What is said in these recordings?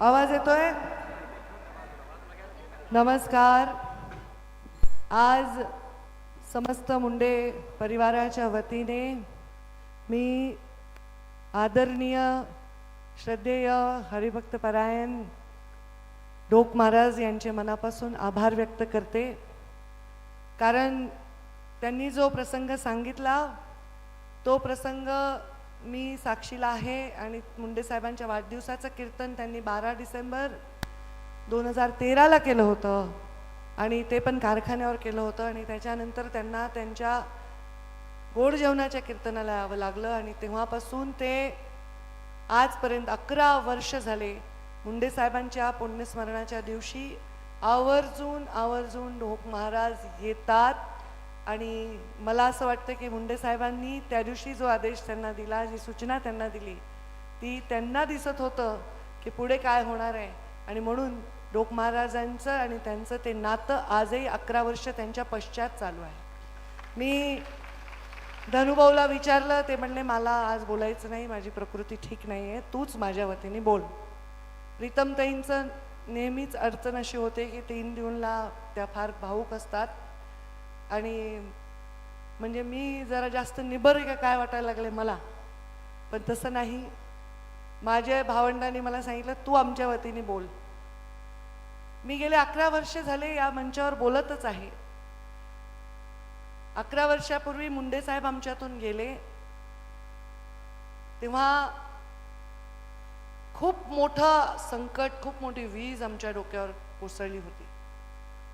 आवाज येतोय? नमस्कार. आज समस्त मुंडे परिवाराच्या वतीने मी आदरणीय श्रद्धेय हरिभक्त परायण डोक महाराज यांचे मनापासून आभार व्यक्त करते. कारण त्यांनी जो प्रसंग सांगितला तो प्रसंग मी साक्षीला आहे आणि मुंडे साहेबांच्या वाढदिवसाचं कीर्तन त्यांनी बारा डिसेंबर दोन हजार तेराला केलं होतं. आणि ते पण कारखान्यावर केलं होतं आणि त्याच्यानंतर त्यांना त्यांच्या गोड जेवणाच्या कीर्तनाला यावं लागलं आणि तेव्हापासून ते आजपर्यंत अकरा वर्ष झाले मुंडे साहेबांच्या पुण्यस्मरणाच्या दिवशी आवर्जून आवर्जून ढोक महाराज येतात. आणि मला असं वाटतं की मुंडे साहेबांनी त्या दिवशी जो आदेश त्यांना दिला जी सूचना त्यांना दिली ती त्यांना दिसत होतं की पुढे काय होणार आहे. आणि म्हणून डोक महाराजांचं आणि त्यांचं ते नातं आजही अकरा वर्ष त्यांच्या पश्चात चालू आहे. मी धनुभाऊला विचारलं ते म्हणले मला आज बोलायचं नाही माझी प्रकृती ठीक नाही आहे तूच माझ्या वतीने बोल. प्रीतमताईंचं नेहमीच अडचण अशी होते की तीन दिवनला त्या फार भाऊक असतात. आणि म्हणजे मी जरा जास्त निबर का काय वाटायला लागले मला. पण तसं नाही. माझ्या भावंडांनी मला सांगितलं तू आमच्या वतीने बोल. मी गेले अकरा वर्ष झाले या मंचावर बोलतच आहे. अकरा वर्षापूर्वी मुंडे साहेब आमच्यातून गेले. तेव्हा खूप मोठं संकट खूप मोठी वीज आमच्या डोक्यावर कोसळली होती.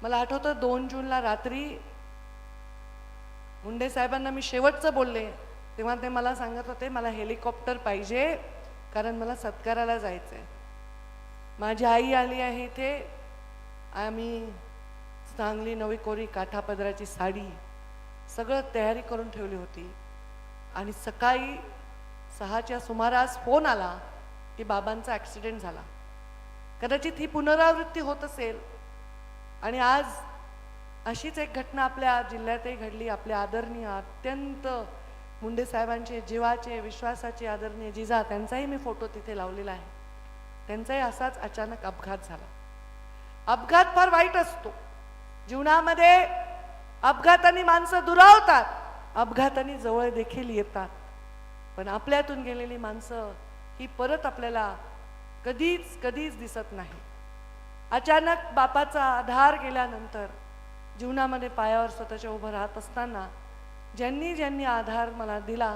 मला आठवतं दोन जूनला रात्री मुंडे साहेबांना मी शेवटचं बोलले. तेव्हा ते मला सांगत होते मला हेलिकॉप्टर पाहिजे कारण मला सत्काराला जायचं आहे माझी आई आली आहे इथे. आम्ही चांगली नवी कोरी काठापदराची साडी सगळं तयारी करून ठेवली होती. आणि सकाळी सहाच्या सुमारास फोन आला की बाबांचा ॲक्सिडेंट झाला. कदाचित ही पुनरावृत्ती होत असेल. आणि आज अशीच एक घटना आपल्या जिल्ह्यातही घडली. आपल्या आदरणीय अत्यंत मुंडे साहेबांचे जीवाचे विश्वासाचे आदरणीय जिजा त्यांचाही मी फोटो तिथे लावलेला आहे. त्यांचाही असाच अचानक अपघात झाला. अपघात फार वाईट असतो. जीवनामध्ये अपघाताने माणसं दुरावतात. अपघाताने जवळ देखील येतात. पण आपल्यातून गेलेली माणसं ही परत आपल्याला कधीच कधीच दिसत नाही. अचानक बापाचा आधार गेल्यानंतर जीवनामध्ये पायावर स्वतःच्या उभं राहत असताना ज्यांनी ज्यांनी आधार मला दिला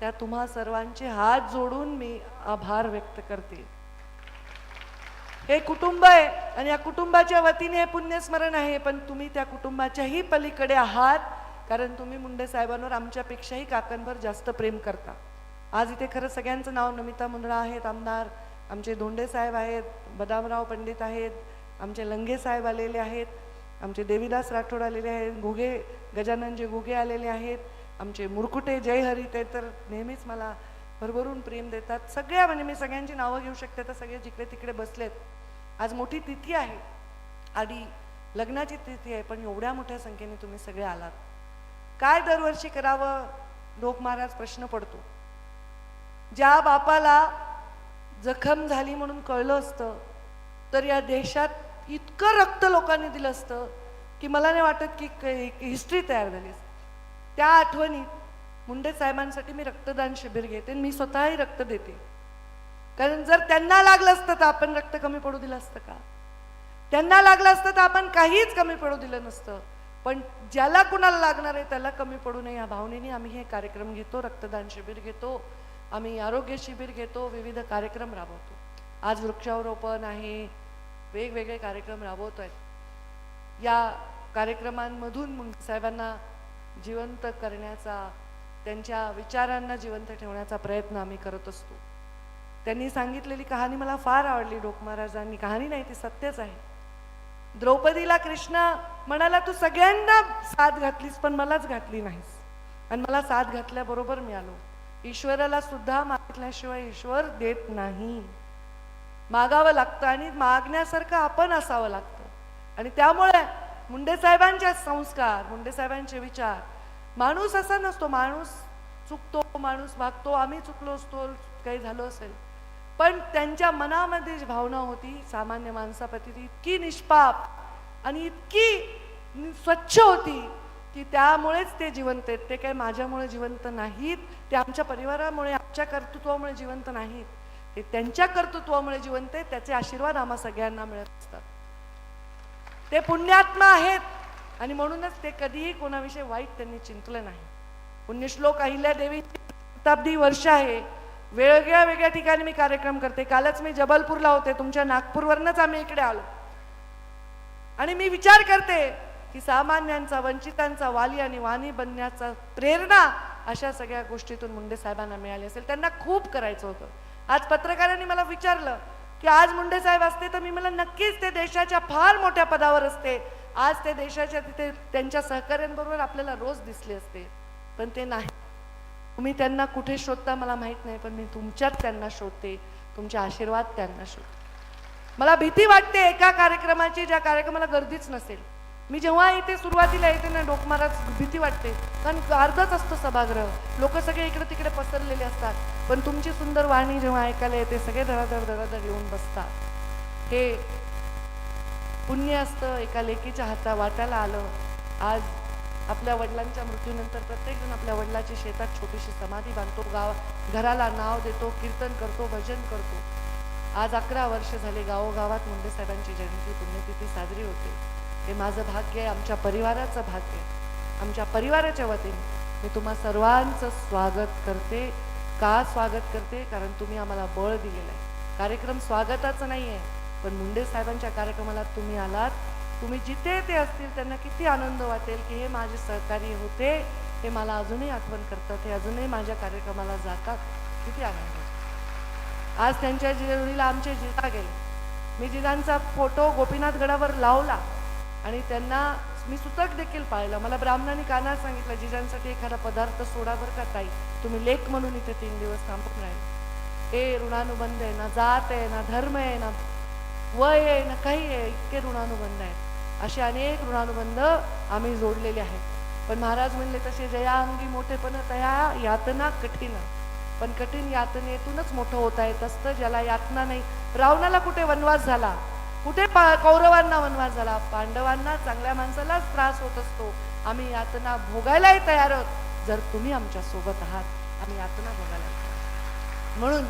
त्या तुम्हा सर्वांचे हात जोडून मी आभार व्यक्त करते. हे कुटुंब आहे आणि या कुटुंबाच्या वतीने हे पुण्यस्मरण आहे पण तुम्ही त्या कुटुंबाच्याही पलीकडे आहात कारण तुम्ही मुंडे साहेबांवर आमच्यापेक्षाही काकांभर जास्त प्रेम करता. आज इथे खरं सगळ्यांचं नाव नमिता मुंदडा आहेत आमदार आमचे धोंडे साहेब आहेत बदामराव पंडित आहेत आमचे लंगे साहेब आलेले आहेत. आमचे देवीदास राठोड आलेले आहेत घुगे गजाननजी घुगे आलेले आहेत आमचे मुरकुटे जयहरी ते तर नेहमीच मला भरभरून प्रेम देतात. सगळ्या म्हणजे मी सगळ्यांची नावं घेऊ शकते तर सगळे जिकडे तिकडे बसलेत. आज मोठी तिथी आहे. आणि लग्नाची तिथी आहे पण एवढ्या मोठ्या संख्येने तुम्ही सगळे आलात. काय दरवर्षी करावं? लोक महाराज प्रश्न पडतो. ज्या बापाला जखम झाली म्हणून कळलं असतं तर या देशात इतकं रक्त लोकांनी दिलं असतं की मला नाही वाटत की हिस्ट्री तयार झाली त्या आठवणीत मुंडे साहेबांसाठी मी रक्तदान शिबिर घेते आणि मी स्वतःही रक्त देते. कारण जर त्यांना लागलं असतं तर आपण रक्त कमी पडू दिलं असतं का? त्यांना लागलं असतं तर आपण काहीच कमी पडू दिलं नसतं. पण ज्याला कुणाला लागणार आहे त्याला कमी पडू नये. या भावनेने आम्ही हे कार्यक्रम घेतो रक्तदान शिबिर घेतो आम्ही आरोग्य शिबिर घेतो विविध कार्यक्रम राबवतो. आज वृक्षारोपण आहे वेगवेगळे कार्यक्रम राबवतो आहेत या कार्यक्रमांमधून साहेबांना जिवंत करण्याचा त्यांच्या विचारांना जिवंत ठेवण्याचा प्रयत्न आम्ही करत असतो. त्यांनी सांगितलेली कहाणी मला फार आवडली डोक महाराजांनी. कहाणी नाही ती सत्यच आहे. द्रौपदीला कृष्णा म्हणाला तू सगळ्यांना साथ घातलीस पण मलाच घातली नाहीस. आणि मला साथ घातल्याबरोबर मिळालो. ईश्वराला सुद्धा मागितल्याशिवाय ईश्वर देत नाही. मागावं लागतं आणि मागण्यासारखं आपण असावं लागतं. आणि त्यामुळे मुंडे साहेबांचे संस्कार मुंडे साहेबांचे विचार माणूस असा नसतो माणूस चुकतो माणूस भागतो आम्ही चुकलो असतो काही झालं असेल. पण त्यांच्या मनामध्ये जी भावना होती सामान्य माणसाप्रती ती इतकी निष्पाप आणि इतकी स्वच्छ होती की त्यामुळेच ते जिवंत आहेत. ते काही माझ्यामुळे जिवंत नाहीत. ते आमच्या परिवारामुळे आमच्या कर्तृत्वामुळे जिवंत नाहीत. ते त्यांच्या कर्तृत्वामुळे जिवंत आहे त्याचे आशीर्वाद आम्हा सगळ्यांना मिळत असतात. ते पुण्यात्मा आहेत आणि म्हणूनच ते कधीही कोणाविषयी वाईट त्यांनी चिंतलं नाही. पुण्यश्लोक अहिल्या देवी शताब्दी वर्ष आहे. वेगळ्या वेगळ्या ठिकाणी मी कार्यक्रम करते. कालच मी जबलपूरला होते. तुमच्या नागपूरवरनच आम्ही इकडे आलो. आणि मी विचार करते की सामान्यांचा वंचितांचा वाली आणि वाणी बनण्याचा प्रेरणा अशा सगळ्या गोष्टीतून मुंडे साहेबांना मिळाली असेल. त्यांना खूप करायचं होतं. आज पत्रकारांनी मला विचारलं की आज मुंडे साहेब असते तर मी मला नक्कीच ते देशाच्या फार मोठ्या पदावर असते. आज ते देशाच्या तिथे त्यांच्या सहकाऱ्यांबरोबर आपल्याला रोज दिसले असते. पण ते नाही. तुम्ही त्यांना कुठे शोधता मला माहीत नाही पण मी तुमच्यात त्यांना शोधते. तुमचे आशीर्वाद त्यांना शोधते. मला भीती वाटते एका कार्यक्रमाची ज्या कार्यक्रमाला गर्दीच नसेल. मी जेव्हा इथे सुरुवातीला येते ना डोकमाराच भीती वाटते. कारण अर्धच असतो सभागृह. लोक सगळे इकडे तिकडे पसरलेले असतात. पण तुमची सुंदर वाणी जेव्हा ऐकायला येते सगळे धडाधड धडाधड येऊन बसतात. हे पुण्य असतं एका लेकीच्या हाता वाटायला आलं. आज आपल्या वडिलांच्या मृत्यूनंतर प्रत्येकजण आपल्या वडिलाची शेतात छोटीशी समाधी बांधतो गाव घराला नाव देतो कीर्तन करतो भजन करतो. आज अकरा वर्ष झाले गावोगावात मुंडे साहेबांची जयंती पुण्यतिथी साजरी होते. हे माझं भाग्य आहे आमच्या परिवाराचं भाग्य आहे. आमच्या परिवाराच्या वतीने मी तुम्हा सर्वांचं स्वागत करते. का स्वागत करते? कारण तुम्ही आम्हाला बळ दिलेलं आहे. कार्यक्रम स्वागताचं नाही आहे पण मुंडे साहेबांच्या कार्यक्रमाला तुम्ही आलात. तुम्ही जिथे ते असतील त्यांना किती आनंद वाटेल की हे माझे सहकारी होते हे मला अजूनही आठवण करतात हे अजूनही माझ्या कार्यक्रमाला जातात. किती आनंद आज त्यांच्या जोडीला आमचे जिजा गेले. मी जिजांचा फोटो गोपीनाथ गडावर लावला. आणि त्यांना मी सुतक देखील पाळलं. मला ब्राह्मणांनी काना सांगितलं जिजांसाठी एखादा पदार्थ सोडा बरं का ताई. तुम्ही लेख म्हणून इथे तीन दिवस थांबत राहील. हे ऋणानुबंध आहे ना जात आहे ना धर्म आहे ना वय आहे ना काही आहे इतके ऋणानुबंध आहेत. असे अनेक ऋणानुबंध आम्ही जोडलेले आहेत. पण महाराज म्हणले तसे जया अंगी मोठेपण तया यातना कठीण पण कठीण यातनेतूनच मोठं होता येत असतं ज्याला यातना नाही. रावणाला कुठे वनवास झाला? कुठे पा कौरवांना वनवास झाला? पांडवांना चांगल्या माणसालाच त्रास होत असतो. आम्ही यातना भोगायलाही तयार आहोत. जर तुम्ही आमच्यासोबत आहात आम्ही यातना भोगायला म्हणून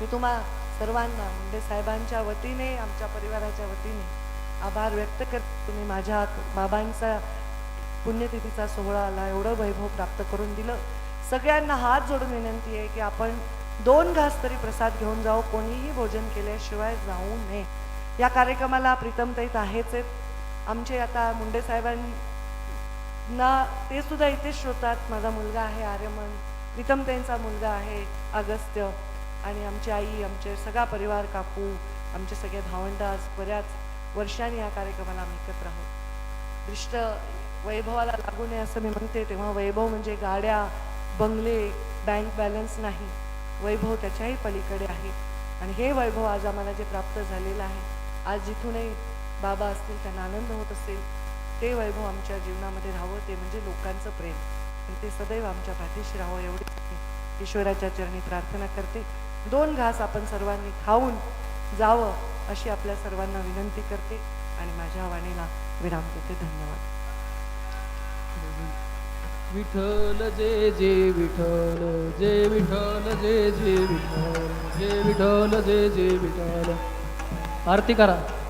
मी तुम्हा सर्वांना मुंडे साहेबांच्या वतीने आमच्या परिवाराच्या वतीने आभार व्यक्त करते. तुम्ही माझ्या बाबांचा पुण्यतिथीचा सोहळाला एवढं वैभव प्राप्त करून दिलं. सगळ्यांना हात जोडून विनंती आहे की आपण दोन घास तरी प्रसाद घेऊन जाऊ. कोणीही भोजन केल्याशिवाय जाऊ नये. या कार्यक्रमाला प्रीतमताईत आहेच आहेत. आमचे आता मुंडे साहेबांना ते सुद्धा इथेच श्रोतात माझा मुलगा आहे आर्यमन प्रीतमताईंचा मुलगा आहे अगस्त्य आणि आमची आई आमचे सगळा परिवार काकू आमचे सगळे भावंड आज बऱ्याच वर्षांनी या कार्यक्रमाला आम्ही एकत्र आहोत. दृष्ट वैभवाला लागू नये असं मी म्हणते. तेव्हा वैभव म्हणजे गाड्या बंगले बँक बॅलन्स नाही. वैभव त्याच्याही पलीकडे आहे. आणि हे वैभव आज आम्हाला जे प्राप्त झालेलं आहे आज जिथूनही बाबा असतील त्यांना आनंद होत असेल ते वैभव आमच्या जीवनामध्ये राहावं ते म्हणजे लोकांचं प्रेम. आणि ते सदैव आमच्या पाठीशी राहावं एवढी ईश्वराच्या चरणी प्रार्थना करते. दोन घास आपण सर्वांनी खाऊन जावं अशी आपल्या सर्वांना विनंती करते आणि माझ्या वाणीला विराम देते. धन्यवाद. विठ्ठल जे जे विठ्ठल जे विठ्ठल जे जे विठ्ठल जे विठ्ठल जे जे विठ्ठल. आरती करा.